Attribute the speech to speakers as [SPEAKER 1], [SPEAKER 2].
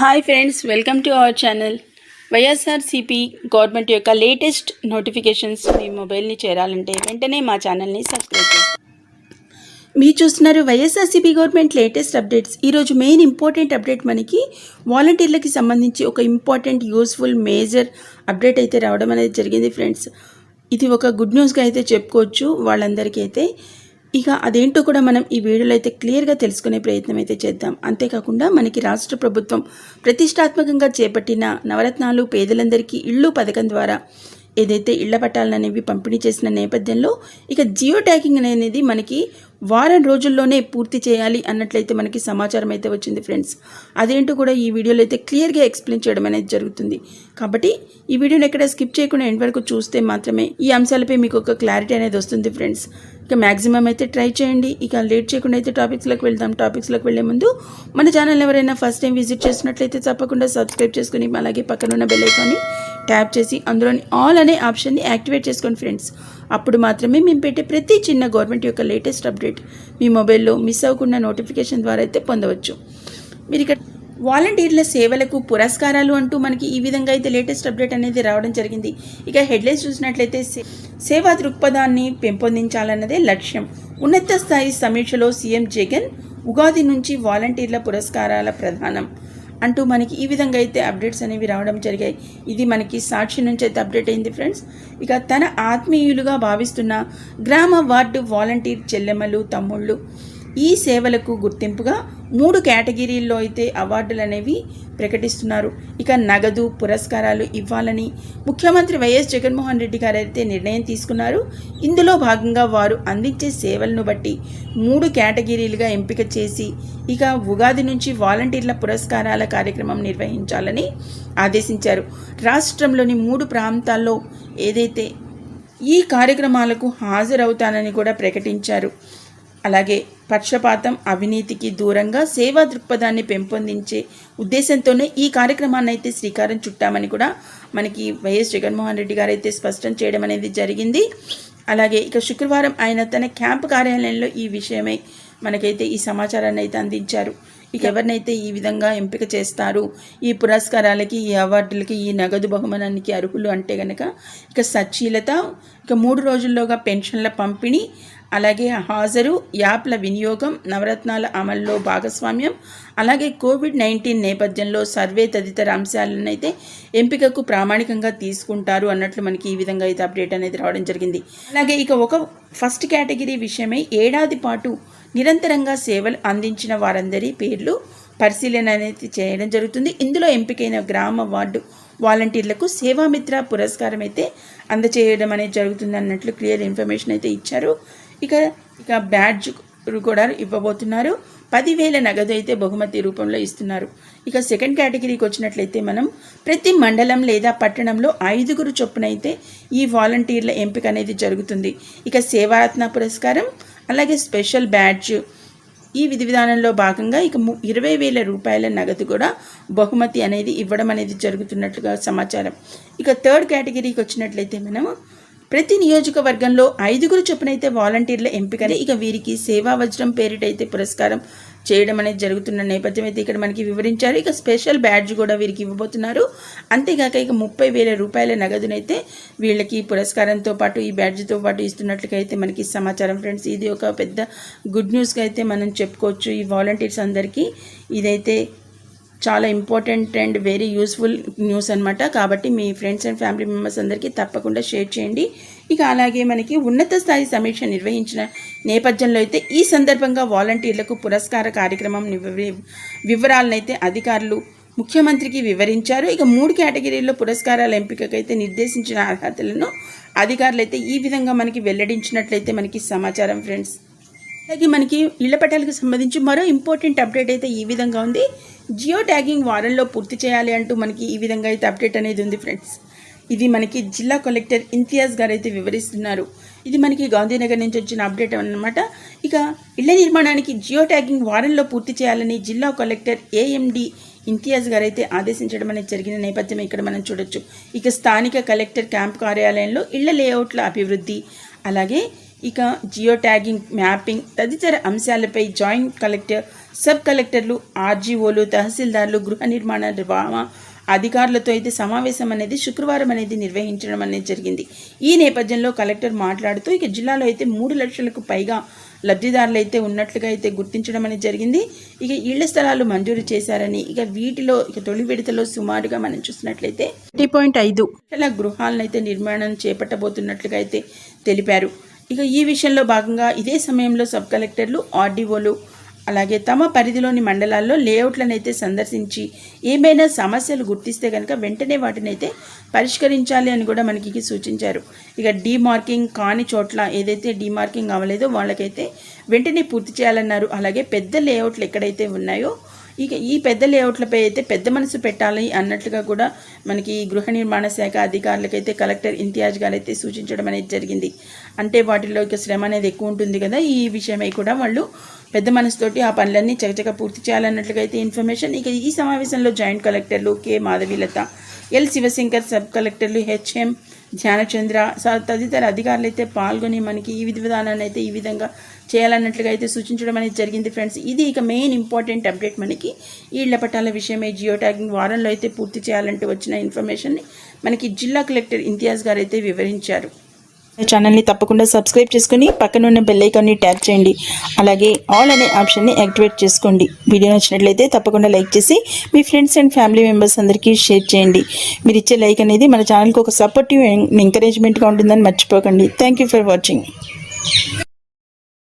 [SPEAKER 1] Hi friends welcome to our channel YSRCP government యొక్క latest notifications మీ మొబైల్ని చేరాలంటే వెంటనే మా ఛానల్ని సబ్స్క్రైబ్ చేసుకోండి మీరు చూస్తున్నారు వైఎస్ఆర్సీపీ గవర్నమెంట్ లేటెస్ట్ అప్డేట్స్ ఈరోజు మెయిన్ ఇంపార్టెంట్ అప్డేట్ మనకి వాలంటీర్లకి సంబంధించి ఒక ఇంపార్టెంట్ యూస్ఫుల్ మేజర్ అప్డేట్ అయితే రావడం అనేది జరిగింది ఫ్రెండ్స్ ఇది ఒక గుడ్ న్యూస్గా అయితే చెప్పుకోవచ్చు. వాళ్ళందరికీ అయితే ఇక అదేంటో కూడా మనం ఈ వీడియోలో అయితే క్లియర్గా తెలుసుకునే ప్రయత్నం అయితే చేద్దాం. అంతేకాకుండా మనకి రాష్ట్ర ప్రభుత్వం ప్రతిష్టాత్మకంగా చేపట్టిన నవరత్నాలు పేదలందరికీ ఇళ్ళు పథకం ద్వారా ఏదైతే ఇళ్ళ పట్టాలనేవి పంపిణీ చేసిన నేపథ్యంలో ఇక జియో ట్యాగింగ్ అనేది మనకి వారం రోజుల్లోనే పూర్తి చేయాలి అన్నట్లయితే మనకి సమాచారం అయితే వచ్చింది ఫ్రెండ్స్. అదేంటో కూడా ఈ వీడియోలో అయితే క్లియర్గా ఎక్స్ప్లెయిన్ చేయడం అనేది జరుగుతుంది. కాబట్టి ఈ వీడియోని ఎక్కడ స్కిప్ చేయకుండా ఎండ్ వరకు చూస్తే మాత్రమే ఈ అంశాలపై మీకు ఒక క్లారిటీ అనేది వస్తుంది ఫ్రెండ్స్. ఇక మ్యాక్సిమం అయితే ట్రై చేయండి. ఇక లేట్ చేయకుండా అయితే టాపిక్స్లోకి వెళ్దాం. టాపిక్స్లోకి వెళ్ళే ముందు మన ఛానల్ ఎవరైనా ఫస్ట్ టైం విజిట్ చేసినట్లయితే తప్పకుండా సబ్స్క్రైబ్ చేసుకుని అలాగే పక్కన ఉన్న బెల్ ఐకాన్ని ట్యాప్ చేసి అందులోని ఆల్ అనే ఆప్షన్ని యాక్టివేట్ చేసుకోండి ఫ్రెండ్స్. అప్పుడు మాత్రమే మేము పెట్టే ప్రతి చిన్న గవర్నమెంట్ యొక్క లేటెస్ట్ అప్డేట్ మీ మొబైల్లో మిస్ అవ్వకుండా నోటిఫికేషన్ ద్వారా అయితే పొందవచ్చు. మీరు ఇక్కడ వాలంటీర్ల సేవలకు పురస్కారాలు అంటూ మనకి ఈ విధంగా అయితే లేటెస్ట్ అప్డేట్ అనేది రావడం జరిగింది. ఇక హెడ్లైన్స్ చూసినట్లయితే సేవా దృక్పథాన్ని పెంపొందించాలన్నదే లక్ష్యం. ఉన్నత స్థాయి సమీక్షలో సీఎం జగన్ ఉగాది నుంచి వాలంటీర్ల పురస్కారాల ప్రధానం అంటూ మనకి ఈ విధంగా అయితే అప్డేట్స్ అనేవి రావడం జరిగాయి. ఇది మనకి సాక్షి నుంచి అయితే అప్డేట్ అయింది ఫ్రెండ్స్ ఇక తన ఆత్మీయులుగా భావిస్తున్న గ్రామ వార్డు వాలంటీర్ చెల్లెమ్మలు తమ్ముళ్ళు ఈ సేవలకు గుర్తింపుగా మూడు కేటగిరీల్లో అయితే అవార్డులు అనేవి ప్రకటిస్తున్నారు. ఇక నగదు పురస్కారాలు ఇవ్వాలని ముఖ్యమంత్రి వైఎస్ జగన్మోహన్ రెడ్డి గారు అయితే నిర్ణయం తీసుకున్నారు. ఇందులో భాగంగా వారు అందించే సేవలను బట్టి మూడు కేటగిరీలుగా ఎంపిక చేసి ఇక ఉగాది నుంచి వాలంటీర్ల పురస్కారాల కార్యక్రమం నిర్వహించాలని ఆదేశించారు. రాష్ట్రంలోని మూడు ప్రాంతాల్లో ఏదైతే ఈ కార్యక్రమాలకు హాజరవుతానని కూడా ప్రకటించారు. అలాగే పక్షపాతం అవినీతికి దూరంగా సేవా దృక్పథాన్ని పెంపొందించే ఉద్దేశంతోనే ఈ కార్యక్రమాన్ని అయితే శ్రీకారం చుట్టామని కూడా మనకి వైఎస్ జగన్మోహన్ రెడ్డి గారు అయితే స్పష్టం చేయడం అనేది జరిగింది. అలాగే ఇక శుక్రవారం ఆయన తన క్యాంపు కార్యాలయంలో ఈ విషయమై మనకైతే ఈ సమాచారాన్ని అయితే అందించారు. ఇక ఎవరినైతే ఈ విధంగా ఎంపిక చేస్తారు? ఈ పురస్కారాలకి ఈ అవార్డులకి ఈ నగదు బహుమానానికి అర్హులు అంటే కనుక ఇక సచ్చీలత ఇక మూడు రోజుల్లోగా పెన్షన్ల పంపిణీ అలాగే హాజరు యాప్ల వినియోగం నవరత్నాల అమల్లో భాగస్వామ్యం అలాగే కోవిడ్ నైన్టీన్ నేపథ్యంలో సర్వే తదితర అంశాలను అయితే ఎంపికకు ప్రామాణికంగా తీసుకుంటారు అన్నట్లు మనకి ఈ విధంగా అయితే అప్డేట్ అనేది రావడం జరిగింది. అలాగే ఇక ఒక ఫస్ట్ కేటగిరీ విషయమై ఏడాది పాటు నిరంతరంగా సేవలు అందించిన వారందరి పేర్లు పరిశీలన అనేది చేయడం జరుగుతుంది. ఇందులో ఎంపికైన గ్రామ వార్డు వాలంటీర్లకు సేవామిత్ర పురస్కారం అయితే అందచేయడం అనేది జరుగుతుంది అన్నట్లు క్లియర్ ఇన్ఫర్మేషన్ అయితే ఇచ్చారు. ఇక ఇక బ్యాడ్జ్ కూడా ఇవ్వబోతున్నారు. పదివేల నగదు అయితే బహుమతి రూపంలో ఇస్తున్నారు. ఇక సెకండ్ కేటగిరీకి వచ్చినట్లయితే మనం ప్రతి మండలం లేదా పట్టణంలో ఐదుగురు చొప్పున అయితే ఈ వాలంటీర్ల ఎంపిక అనేది జరుగుతుంది. ఇక సేవారత్న పురస్కారం అలాగే స్పెషల్ బ్యాడ్జ్ ఈ విధి విధానంలో భాగంగా ఇక ము- ఇరవై వేల రూపాయల నగదు కూడా బహుమతి అనేది ఇవ్వడం అనేది జరుగుతున్నట్లుగా సమాచారం. ఇక థర్డ్ కేటగిరీకి వచ్చినట్లయితే మనం ప్రతి నియోజకవర్గంలో ఐదుగురు చొప్పునైతే వాలంటీర్ల ఎంపికనే ఇక వీరికి సేవా వజ్రం పేరిటైతే పురస్కారం చేయడం అనేది జరుగుతున్న నేపథ్యం అయితే ఇక్కడ మనకి వివరించారు. ఇక స్పెషల్ బ్యాడ్జ్ కూడా వీరికి ఇవ్వబోతున్నారు. అంతేగాక ఇక ముప్పై వేల రూపాయల నగదునైతే వీళ్ళకి పురస్కారంతో పాటు ఈ బ్యాడ్జ్తో పాటు ఇస్తున్నట్లుగా అయితే మనకి సమాచారం ఫ్రెండ్స్. ఇది ఒక పెద్ద గుడ్ న్యూస్గా అయితే మనం చెప్పుకోవచ్చు. ఈ వాలంటీర్స్ అందరికీ ఇదైతే చాలా important and very useful news అనమాట కాబట్టి మీ ఫ్రెండ్స్ అండ్ ఫ్యామిలీ మెంబర్స్ అందరికీ తప్పకుండా షేర్ చేయండి. ఇక అలాగే మనకి ఉన్నత స్థాయి సమీక్ష నిర్వహించిన నేపథ్యంలో అయితే ఈ సందర్భంగా వాలంటీర్లకు పురస్కార కార్యక్రమం వివరాలనైతే అధికారులు ముఖ్యమంత్రికి వివరించారు. ఇక మూడు కేటగిరీల్లో పురస్కారాల ఎంపికకైతే నిర్దేశించిన అర్హతలను అధికారులు అయితే ఈ విధంగా మనకి వెల్లడించినట్లయితే మనకి సమాచారం ఫ్రెండ్స్ అలాగే మనకి ఇళ్ళ పట్టాలకు సంబంధించి మరో ఇంపార్టెంట్ అప్డేట్ అయితే ఈ విధంగా ఉంది. జియో ట్యాగింగ్ వారంలో పూర్తి చేయాలి అంటూ మనకి ఈ విధంగా అయితే అప్డేట్ అనేది ఉంది ఫ్రెండ్స్ ఇది మనకి జిల్లా కలెక్టర్ ఇంతియాజ్ గారు అయితే వివరిస్తున్నారు. ఇది మనకి గాంధీనగర్ నుంచి వచ్చిన అప్డేట్ అన్నమాట. ఇక ఇళ్ళ నిర్మాణానికి జియో ట్యాగింగ్ వారంలో పూర్తి చేయాలని జిల్లా కలెక్టర్ ఏఎండి ఇంతియాజ్ గారు అయితే ఆదేశించడం అనేది జరిగిన నేపథ్యం ఇక్కడ మనం చూడొచ్చు. ఇక స్థానిక కలెక్టర్ క్యాంప్ కార్యాలయంలో ఇళ్ళ లేఅవుట్ల అభివృద్ధి అలాగే ఇక జియో ట్యాగింగ్ మ్యాపింగ్ తదితర అంశాలపై జాయింట్ కలెక్టర్ సబ్ కలెక్టర్లు ఆర్జీఓలు తహసీల్దార్లు గృహ నిర్మాణ నిర్వహణ అధికారులతో అయితే సమావేశం అనేది శుక్రవారం అనేది నిర్వహించడం అనేది జరిగింది. ఈ నేపథ్యంలో కలెక్టర్ మాట్లాడుతూ ఇక జిల్లాలో అయితే మూడు లక్షలకు పైగా లబ్ధిదారులు అయితే ఉన్నట్లుగా అయితే గుర్తించడం అనేది జరిగింది. ఇక ఇళ్ళ స్థలాలు మంజూరు చేశారని ఇక వీటిలో ఇక తొలి విడతలో సుమారుగా మనం చూసినట్లయితే ఒకటి పాయింట్ ఐదు లక్షల గృహాలను అయితే నిర్మాణం చేపట్టబోతున్నట్లుగా అయితే తెలిపారు. ఇక ఈ విషయంలో భాగంగా ఇదే సమయంలో సబ్ కలెక్టర్లు ఆర్డీఓలు అలాగే తమ పరిధిలోని మండలాల్లో లేఅవుట్లను అయితే సందర్శించి ఏమైనా సమస్యలు గుర్తిస్తే కనుక వెంటనే వాటిని అయితే పరిష్కరించాలి అని కూడా మనకి సూచించారు. ఇక డీమార్కింగ్ కాని చోట్ల ఏదైతే డీమార్కింగ్ అవ్వలేదో వాళ్ళకైతే వెంటనే పూర్తి చేయాలన్నారు. అలాగే పెద్ద లేఅవుట్లు ఎక్కడైతే ఉన్నాయో ఇక ఈ పెద్ద లేఅవుట్లపై అయితే పెద్ద మనసు పెట్టాలి అన్నట్లుగా కూడా మనకి గృహ నిర్మాణ శాఖ అధికారులకైతే కలెక్టర్ ఇంతియాజ్ గారు అయితే సూచించడం అనేది జరిగింది. అంటే వాటిలో ఇక శ్రమ అనేది ఎక్కువ ఉంటుంది కదా ఈ విషయమై కూడా వాళ్ళు పెద్ద మనసుతోటి ఆ పనులన్నీ చకచక పూర్తి చేయాలన్నట్లుగా అయితే ఇన్ఫర్మేషన్ ఇక ఈ సమావేశంలో జాయింట్ కలెక్టర్లు K. Madhavilatha L. Shivashankar sub కలెక్టర్లు హెచ్ఎం ధ్యానచంద్ర. స- తదితర అధికారులు అయితే పాల్గొని మనకి ఈ విధి విధానాన్ని అయితే ఈ విధంగా చేయాలన్నట్లుగా అయితే సూచించడం అనేది జరిగింది ఫ్రెండ్స్. ఇది ఇక మెయిన్ ఇంపార్టెంట్ అప్డేట్ మనకి. ఈళ్ళ పట్టాల విషయమే జియో ట్యాగింగ్ వారంలో అయితే పూర్తి చేయాలంటూ వచ్చిన ఇన్ఫర్మేషన్ని మనకి జిల్లా కలెక్టర్ ఇంతియాజ్ గారు అయితే వివరించారు. ఛానల్ని తప్పకుండా సబ్స్క్రైబ్ చేసుకుని పక్కన ఉన్న ట్యాప్ చేయండి. అలాగే ఆల్ అనే ఆప్షన్ని యాక్టివేట్ చేసుకోండి. వీడియో నచ్చినట్లయితే తప్పకుండా లైక్ చేసి మీ ఫ్రెండ్స్ అండ్ ఫ్యామిలీ మెంబర్స్ అందరికీ షేర్ చేయండి. మీరు ఇచ్చే లైక్ అనేది మన ఛానల్కి ఒక సపోర్టివ్ ఎంకరేజ్మెంట్గా ఉంటుందని మర్చిపోకండి. Thank you for watching